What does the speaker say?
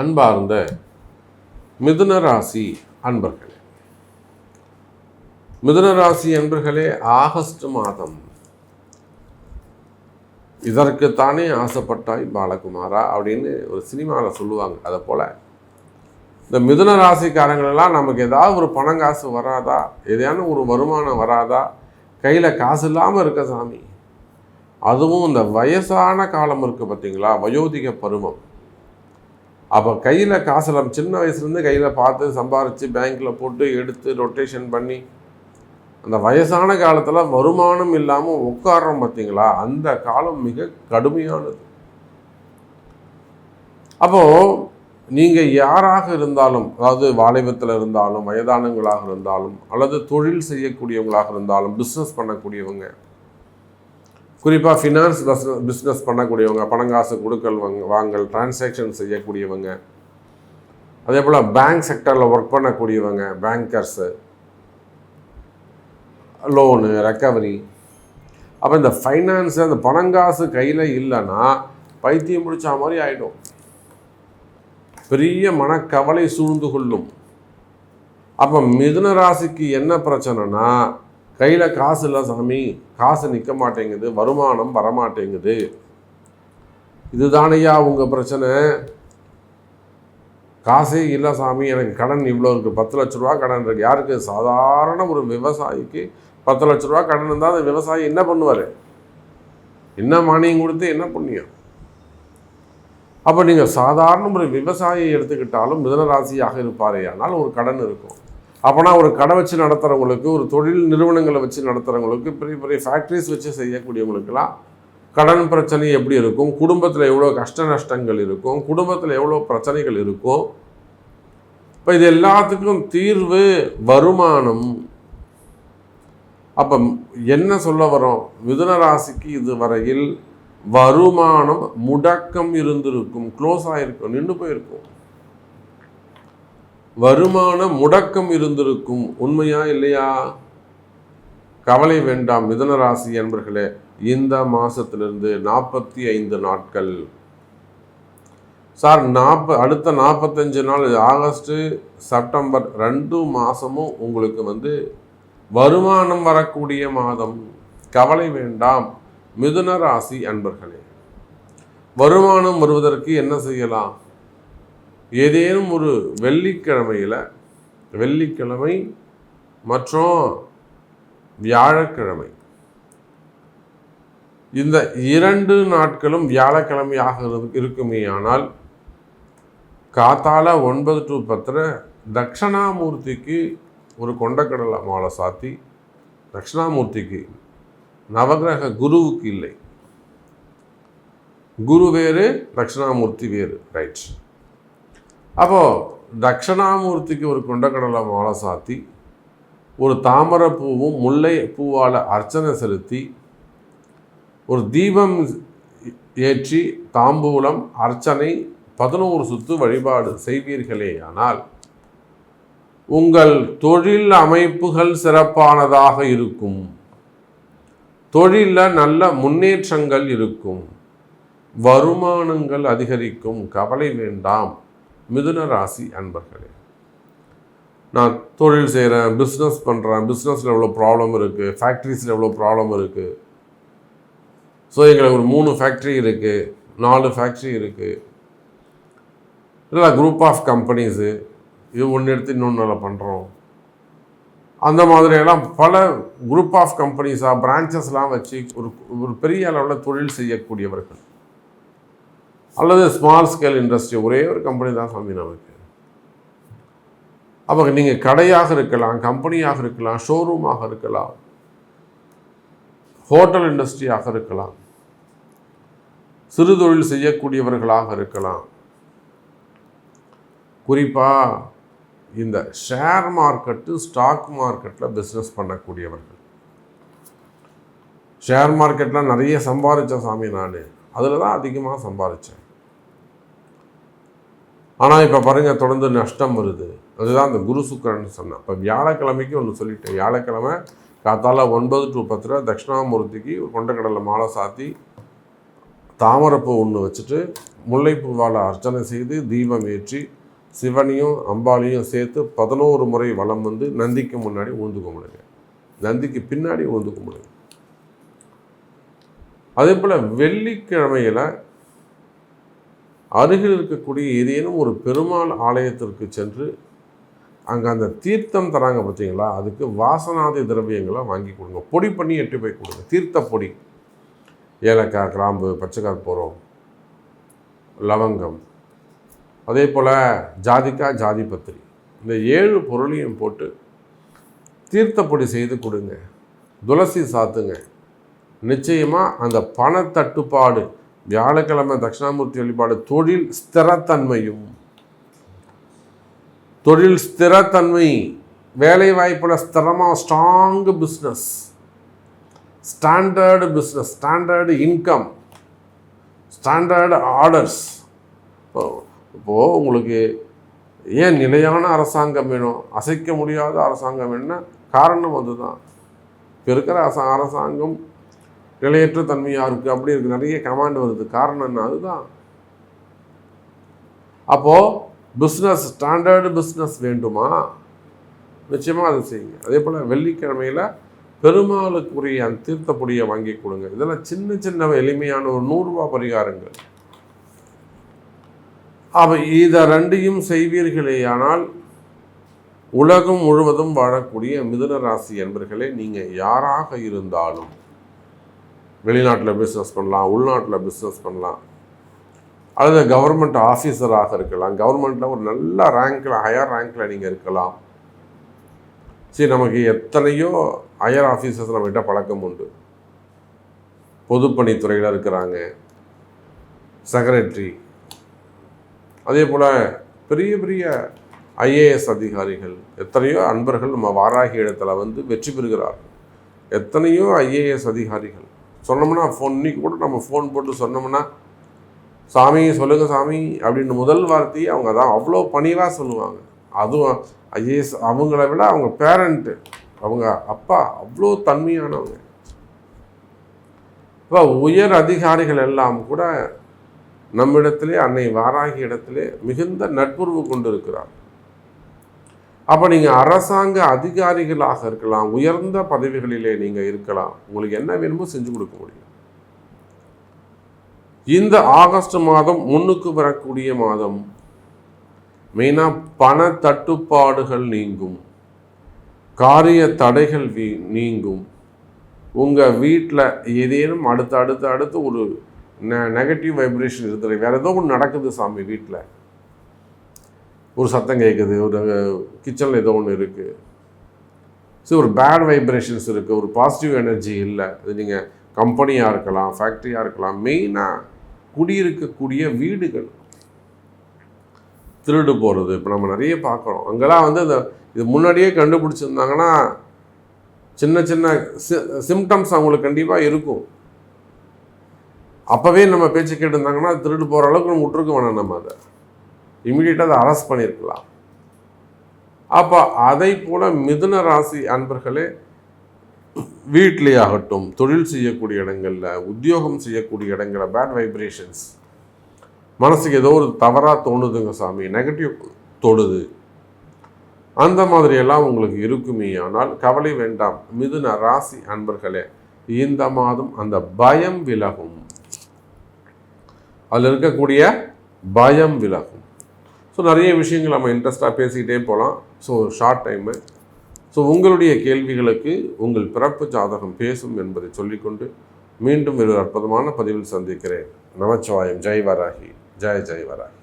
அன்பார்ந்த மிதுன ராசி அன்பர்களே. மிதுன ராசி அன்பர்களே ஆகஸ்ட் மாதம். இதற்குத்தானே ஆசைப்பட்டாய் பாலகுமாரா அப்படின்னு ஒரு சினிமாவில் சொல்லுவாங்க. அதை போல் இந்த மிதுன ராசிக்காரங்களெல்லாம் நமக்கு ஏதாவது ஒரு பணம் காசு வராதா? எதையான ஒரு வருமானம் வராதா? கையில் காசு இல்லாமல் இருக்க சாமி. அதுவும் இந்த வயசான காலம் இருக்குது பார்த்தீங்களா வயோதிக பருவம். அப்போ கையில் காசு நம்ம சின்ன வயசுலேருந்து கையில் பார்த்து சம்பாரித்து பேங்க்கில் போட்டு எடுத்து ரொட்டேஷன் பண்ணி அந்த வயசான காலத்தில் வருமானம் இல்லாமல் உட்கார்றோம் பார்த்தீங்களா அந்த காலம் மிக கடுமையானது. அப்போது நீங்கள் யாராக இருந்தாலும் அதாவது வாலிபத்தில் இருந்தாலும் வயதானங்களாக இருந்தாலும் அல்லது தொழில் செய்யக்கூடியவங்களாக இருந்தாலும் பிஸ்னஸ் பண்ணக்கூடியவங்க குறிப்பாக ஃபினான்ஸ் பிஸ்னஸ் பிஸ்னஸ் பண்ணக்கூடியவங்க பணங்காசு கொடுக்கல் வாங்க வாங்கல் டிரான்சாக்ஷன் செய்யக்கூடியவங்க. அதே போல் பேங்க் செக்டரில் ஒர்க் பண்ணக்கூடியவங்க பேங்கர்ஸு லோனு ரெக்கவரி அப்போ இந்த ஃபைனான்ஸு அந்த பணங்காசு கையில் இல்லைன்னா பைத்தியம் பிடிச்ச மாதிரி ஆகிடும் பெரிய மனக்கவலை சூழ்ந்து கொள்ளும். அப்போ மிதுன ராசிக்கு என்ன பிரச்சனைனா கையில் காசு இல்லை சாமி. காசு நிற்க மாட்டேங்குது வருமானம் வரமாட்டேங்குது. இதுதானையா உங்கள் பிரச்சனை? காசே இல்லை சாமி எனக்கு கடன் இவ்வளோ இருக்குது பத்து லட்ச ரூபா கடன் இருக்குது யாருக்கு? சாதாரண ஒரு விவசாயிக்கு பத்து லட்ச ரூபா கடன் இருந்தால் அந்த விவசாயி என்ன பண்ணுவார்? என்ன மானியம் கொடுத்து என்ன புண்ணியம்? அப்போ நீங்கள் சாதாரண ஒரு விவசாயியை எடுத்துக்கிட்டாலும் மிதனராசியாக இருப்பாரே ஆனால் ஒரு கடன் இருக்கும். அப்போனா ஒரு கடை வச்சு நடத்துகிறவங்களுக்கு ஒரு தொழில் நிறுவனங்களை வச்சு நடத்துகிறவங்களுக்கு பெரிய பெரிய ஃபேக்ட்ரிஸ் வச்சு செய்யக்கூடியவங்களுக்கெல்லாம் கடன் பிரச்சனை எப்படி இருக்கும்? குடும்பத்தில் எவ்வளோ கஷ்ட நஷ்டங்கள் இருக்கும்? குடும்பத்தில் எவ்வளோ பிரச்சனைகள் இருக்கும்? இப்போ இது எல்லாத்துக்கும் தீர்வு வருமானம். அப்போ என்ன சொல்ல வரோம்? மிதுன ராசிக்கு இதுவரையில் வருமானம் முடக்கம் இருந்திருக்கும். க்ளோஸ் ஆகிருக்கும் நின்று போயிருக்கும். வருமான முடக்கம் இருந்திருக்கும். உண்மையா இல்லையா? கவலை வேண்டாம். மிதுன ராசி என்பர்களே இந்த மாசத்திலிருந்து நாற்பத்தி ஐந்து நாட்கள். சார் நாற்ப அடுத்த நாற்பத்தஞ்சு நாள் ஆகஸ்ட்டு செப்டம்பர் ரெண்டு மாதமும் உங்களுக்கு வந்து வருமானம் வரக்கூடிய மாதம். கவலை வேண்டாம். மிதுன ராசி அன்பர்களே வருமானம் வருவதற்கு என்ன செய்யலாம்? ஏதேனும் ஒரு வெள்ளிக்கிழமையில் வெள்ளிக்கிழமை மற்றும் வியாழக்கிழமை. இந்த இரண்டு நாட்களும் வியாழக்கிழமையாக இருக்குமே ஆனால் காத்தால ஒன்பது டு பத்தில் தட்சணாமூர்த்திக்கு ஒரு கொண்டக்கடலை மாலை சாத்தி தட்சிணாமூர்த்திக்கு நவகிரக குருவுக்கு இல்லை. குரு வேறு தட்சிணாமூர்த்தி வேறு. ரைட். அப்போது தட்சிணாமூர்த்திக்கு ஒரு கொண்டக்கடலை மாலை சாத்தி ஒரு தாமரை பூவும் முல்லை பூவால் அர்ச்சனை செலுத்தி ஒரு தீபம் ஏற்றி தாம்பூலம் அர்ச்சனை பதினோரு சுத்து வழிபாடு செய்வீர்களே ஆனால் உங்கள் தொழில் அமைப்புகள் சிறப்பானதாக இருக்கும். தொழிலில் நல்ல முன்னேற்றங்கள் இருக்கும். வருமானங்கள் அதிகரிக்கும். கவலை வேண்டாம். மிதுன ராசி அன்பர்களே நான் தொழில் செய்கிறேன் பிஸ்னஸ் பண்ணுறேன் பிஸ்னஸில் எவ்வளோ ப்ராப்ளம் இருக்குது ஃபேக்ட்ரிஸில் எவ்வளோ ப்ராப்ளம் இருக்குது ஸோ எங்களுக்கு ஒரு மூணு ஃபேக்ட்ரி இருக்குது நாலு ஃபேக்ட்ரி இருக்குது இல்லை குரூப் ஆஃப் கம்பெனிஸு இது ஒன்று எடுத்து இன்னொன்று பண்ணுறோம் அந்த மாதிரியெல்லாம் பல குரூப் ஆஃப் கம்பெனிஸாக பிரான்ச்சஸ்லாம் வச்சு ஒரு ஒரு பெரிய அளவில் தொழில் செய்யக்கூடியவர்கள். அல்லது ஸ்மால் ஸ்கேல் இண்டஸ்ட்ரி ஒரே ஒரு கம்பெனி தான் சாமி நமக்கு. அப்போ நீங்கள் கடையாக இருக்கலாம் கம்பெனியாக இருக்கலாம் ஷோரூமாக இருக்கலாம் ஹோட்டல் இண்டஸ்ட்ரியாக இருக்கலாம் சிறு தொழில் செய்யக்கூடியவர்களாக இருக்கலாம். குறிப்பாக இந்த ஷேர் மார்க்கெட்டு ஸ்டாக் மார்க்கெட்டில் பிஸ்னஸ் பண்ணக்கூடியவர்கள். ஷேர் மார்க்கெட்டில் நிறைய சம்பாதிச்ச சாமி நான். அதில் தான் அதிகமாக சம்பாதிச்சேன் ஆனால் இப்போ பாருங்கள் தொடர்ந்து நஷ்டம் வருது. அதுதான் அந்த குரு சுக்கரன் சொன்னேன் இப்போ வியாழக்கிழமைக்கு ஒன்று சொல்லிட்டேன். வியாழக்கிழமை காத்தால ஒன்பது டு பத்தில் தட்சிணாமூர்த்திக்கு கொண்டக்கடலை மாலை சாத்தி தாமரைப்பூ ஒன்று வச்சுட்டு முல்லைப்பூவால் அர்ச்சனை செய்து தீபம் ஏற்றி சிவனையும் அம்பாலையும் சேர்த்து பதினோரு முறை வளம் வந்து நந்திக்கு முன்னாடி ஊந்து கும்பிடுங்க. நந்திக்கு பின்னாடி ஊந்து கும்பிடுங்க. அதே போல் வெள்ளிக்கிழமையில் அருகில் இருக்கக்கூடிய ஏதேனும் ஒரு பெருமாள் ஆலயத்திற்கு சென்று அங்கே அந்த தீர்த்தம் தராங்க பார்த்தீங்களா அதுக்கு வாசனாதி திரவியங்களை வாங்கி கொடுங்க. பொடி பண்ணி எட்டு போய் கொடுங்க. தீர்த்த பொடி. ஏலக்காய் கிராம்பு பச்சைக்கற்பூரம் லவங்கம். அதே போல் ஜாதிக்காய் ஜாதி பத்திரி. இந்த ஏழு பொருளையும் போட்டு தீர்த்தப்பொடி செய்து கொடுங்க. துளசி சாத்துங்க. நிச்சயமாக அந்த பணத்தட்டுப்பாடு வியாழக்கிழமை தட்சிணாமூர்த்தி வழிபாடு தொழில் ஸ்திரத்தன்மையும். தொழில் ஸ்திரத்தன்மை வேலை வாய்ப்பில் ஸ்திரமாக strong business standard business standard income standard orders இப்போது உங்களுக்கு ஏன் நிலையான அரசாங்கம் வேணும்? அசைக்க முடியாத அரசாங்கம் வேணும்னா காரணம் அதுதான். இப்போ இருக்கிற அரசாங்கம் நிலையற்ற தன்மையாக இருக்குது அப்படி இருக்குது நிறைய கமாண்ட் வருது. காரணம் என்ன? அதுதான். அப்போது பிஸ்னஸ் ஸ்டாண்டர்டு பிஸ்னஸ் வேண்டுமா? நிச்சயமாக அதை செய்யுங்க. அதே போல் வெள்ளிக்கிழமையில் பெருமாளுக்குரிய அந்த தீர்த்தப்பொடியை வாங்கி கொடுங்க. இதெல்லாம் சின்ன சின்ன எளிமையான ஒரு நூறுரூவா பரிகாரங்கள். அவை இதை ரெண்டையும் செய்வீர்களேயானால் உலகம் முழுவதும் வாழக்கூடிய மிதுன ராசி என்பர்களே நீங்கள் யாராக இருந்தாலும் வெளிநாட்டில் பிஸ்னஸ் பண்ணலாம் உள்நாட்டில் பிஸ்னஸ் பண்ணலாம். அல்லது கவர்மெண்ட் ஆஃபீஸராக இருக்கலாம். கவர்மெண்ட்டில் ஒரு நல்ல ரேங்கில் ஹையர் ரேங்கில் நீங்கள் இருக்கலாம். சரி நமக்கு எத்தனையோ ஹையர் ஆஃபீஸர்ஸ் நம்மகிட்ட பழக்கம் உண்டு. பொதுப்பணித்துறையில் இருக்கிறாங்க. செக்ரட்டரி அதே போல் பெரிய பெரிய ஐஏஎஸ் அதிகாரிகள். எத்தனையோ அன்பர்கள் நம்ம வாராகி இடத்துல வந்து வெற்றி பெறுகிறார்கள். எத்தனையோ ஐஏஎஸ் அதிகாரிகள். சொன்னோம்னா ஃபோன் இன்னைக்கு கூட நம்ம ஃபோன் போட்டு சொன்னோம்னா சாமி சொல்லுங்கள் சாமி அப்படின்னு முதல் வார்த்தையை அவங்க தான் அவ்வளோ பணிவாக சொல்லுவாங்க. அதுவும் ஐஏஎஸ் அவங்கள விட அவங்க பேரண்ட்டு அவங்க அப்பா அவ்வளோ தன்மையானவங்க. இப்போ உயர் அதிகாரிகள் எல்லாம் கூட நம்மிடத்திலே அன்னை வாராகி இடத்திலே மிகுந்த நட்புறவு கொண்டு இருக்கிறார் அப்போ நீங்கள் அரசாங்க அதிகாரிகளாக இருக்கலாம் உயர்ந்த பதவிகளிலே நீங்கள் இருக்கலாம். உங்களுக்கு என்ன வேணுமோ செஞ்சு கொடுக்க முடியும். இந்த ஆகஸ்ட் மாதம் முன்னுக்கு வரக்கூடிய மாதம் மெயினாக பண தட்டுப்பாடுகள் நீங்கும். காரிய தடைகள் நீங்கும். உங்கள் வீட்டில் ஏதேனும் அடுத்து அடுத்து அடுத்து ஒரு நெ நெகட்டிவ் வைப்ரேஷன் இருக்குது வேறு ஏதோ ஒன்று நடக்குது சாமி வீட்டில் ஒரு சத்தம் கேட்குது ஒரு கிச்சனில் ஏதோ ஒன்று இருக்குது ஸோ ஒரு பேட் வைப்ரேஷன்ஸ் இருக்குது ஒரு பாசிட்டிவ் எனர்ஜி இல்லை. அது நீங்கள் கம்பெனியாக இருக்கலாம் ஃபேக்ட்ரியாக இருக்கலாம் மெயினாக குடியிருக்கக்கூடிய வீடுகள். திருடு போகிறது இப்போ நம்ம நிறைய பார்க்குறோம் அங்கெல்லாம் வந்து அந்த இது முன்னாடியே கண்டுபிடிச்சிருந்தாங்கன்னா சின்ன சின்ன சி சிம்டம்ஸ் அவங்களுக்கு கண்டிப்பாக இருக்கும். அப்போவே நம்ம பேச்சு கேட்டிருந்தாங்கன்னா திருடு போகிற அளவுக்கு நம்ம விட்டுருக்க வேணாம் நம்ம அதை. இம்மிடியட்டாக அதை அரெஸ்ட் பண்ணியிருக்கலாம். அப்போ அதை போல் மிதுன ராசி அன்பர்களே வீட்டிலே ஆகட்டும் தொழில் செய்யக்கூடிய இடங்களில் உத்தியோகம் செய்யக்கூடிய இடங்களில் பேட் வைப்ரேஷன்ஸ் மனசுக்கு ஏதோ ஒரு தவறாக தோணுதுங்க சாமி நெகட்டிவ் தொடுது அந்த மாதிரியெல்லாம் உங்களுக்கு இருக்குமே ஆனால் கவலை வேண்டாம். மிதுன ராசி அன்பர்களே இந்த மாதம் அந்த பயம் விலகும். அதில் இருக்கக்கூடிய பயம் விலகும். ஸோ நிறைய விஷயங்கள் நம்ம இன்ட்ரெஸ்ட்டாக பேசிக்கிட்டே போகலாம் ஸோ ஷார்ட் டைமு ஸோ உங்களுடைய கேள்விகளுக்கு உங்கள் பிறப்பு ஜாதகம் பேசும் என்பதை சொல்லிக்கொண்டு மீண்டும் ஒரு அற்புதமான பதிவில் சந்திக்கிறேன். நமச்சிவாயம். ஜெய் வராகி ஜெய் ஜெய் வராகி